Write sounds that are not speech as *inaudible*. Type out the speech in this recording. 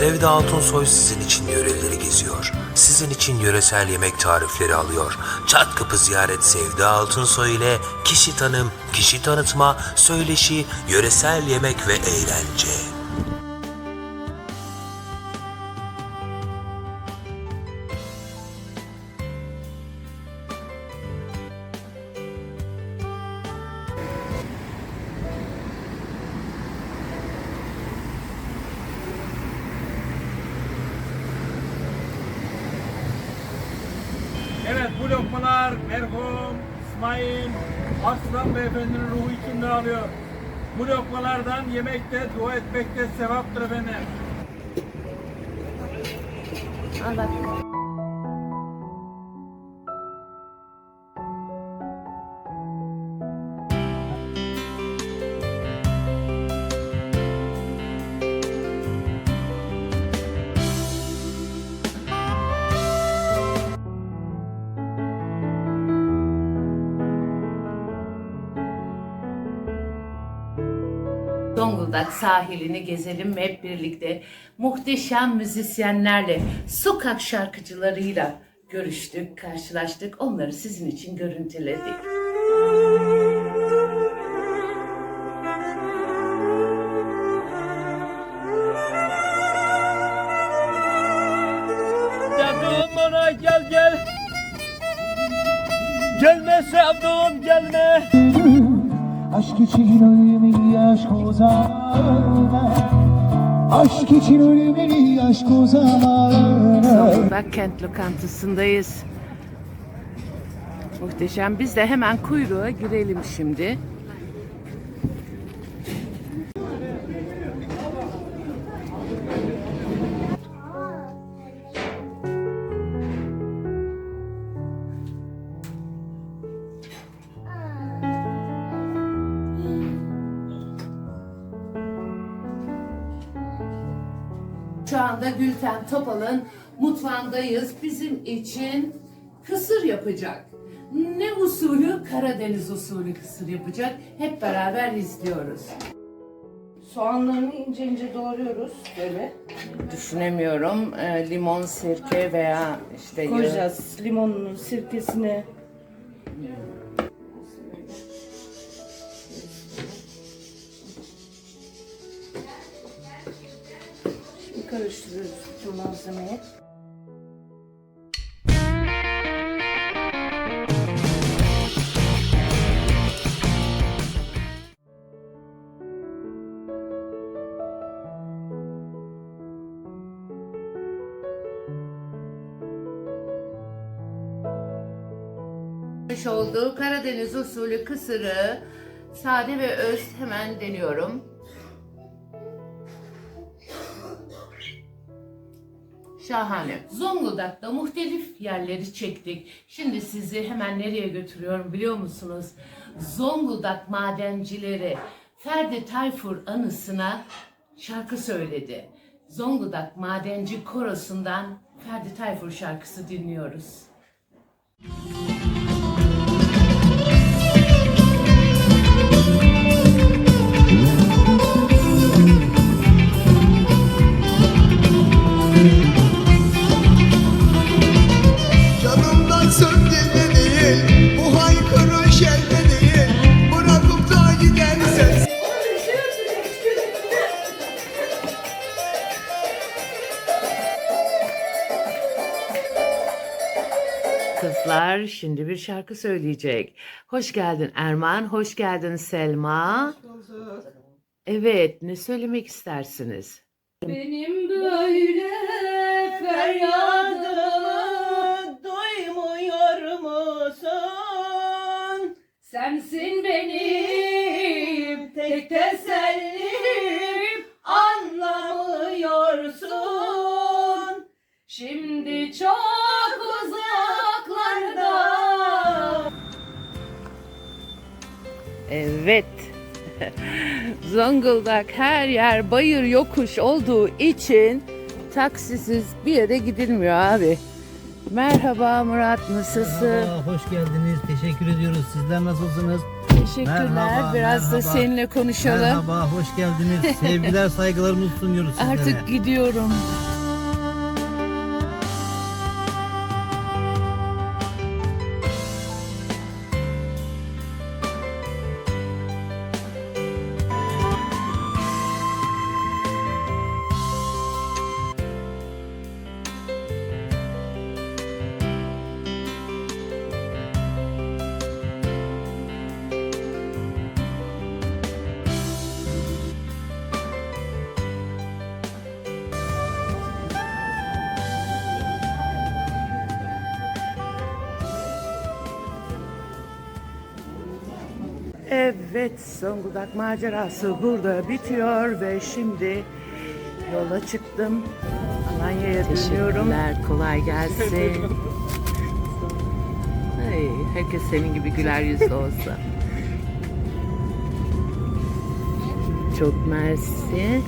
Sevda Altunsoy sizin için yöreleri geziyor. Sizin için yöresel yemek tarifleri alıyor. Çat kapı ziyaret Sevda Altunsoy ile kişi tanım, kişi tanıtma, söyleşi, yöresel yemek ve eğlence. Merhum İsmail Arslan Beyefendinin ruhu içinde alıyor. Bu lokmalardan yemekte, dua etmekte sevaptır efendim. Zonguldak sahilini gezelim hep birlikte. Muhteşem müzisyenlerle, sokak şarkıcılarıyla görüştük, karşılaştık. Onları sizin için görüntüledik. Sevduğum bana gel gel. Gelme sevduğum gelme. Aşk için ölümü aşk o zaman Aşk için ölümü aşk o zaman Zonguldak kent lokantasındayız. Muhteşem. Biz de hemen kuyruğa girelim şimdi. Anda Gülten Topal'ın mutfağındayız. Bizim için kısır yapacak. Ne usulü? Karadeniz usulü kısır yapacak. Hep beraber izliyoruz. Soğanlarını ince ince doğruyoruz böyle. Düşünemiyorum. Ee, limon, sirke veya işte Koyacağız limonunu, sirkesini. Karıştırıyoruz bütün malzemeyi. olduğu Karadeniz usulü kısırı sade ve öz hemen deniyorum. Şahane. Zonguldak'ta muhtelif yerleri çektik. Şimdi sizi hemen nereye götürüyorum biliyor musunuz? Zonguldak madencileri Ferdi Tayfur anısına şarkı söyledi. Zonguldak Madenci Korosu'ndan Ferdi Tayfur şarkısı dinliyoruz. Canımdan Kızlar şimdi bir şarkı söyleyecek. Hoş geldin Erman, hoş geldin Selma. Evet, ne söylemek istersiniz? Benim böyle feryadımı duymuyor musun? Sensin benim tek tesellim Evet. *laughs* Zonguldak her yer bayır yokuş olduğu için taksisiz bir yere gidilmiyor abi. Merhaba Murat, nasılsın? Merhaba, hoş geldiniz. Teşekkür ediyoruz. Sizler nasılsınız? Teşekkürler. Merhaba, Biraz da merhaba. seninle konuşalım. Merhaba, hoş geldiniz. *laughs* Sevgiler, saygılarımızı sunuyoruz sizlere. Artık gidiyorum. Evet, Zonguldak macerası burada bitiyor ve şimdi yola çıktım. Alanya'ya dönüyorum. Kolay gelsin. *laughs* Ay, herkes senin gibi güler yüzlü olsa. *laughs* Çok mersi.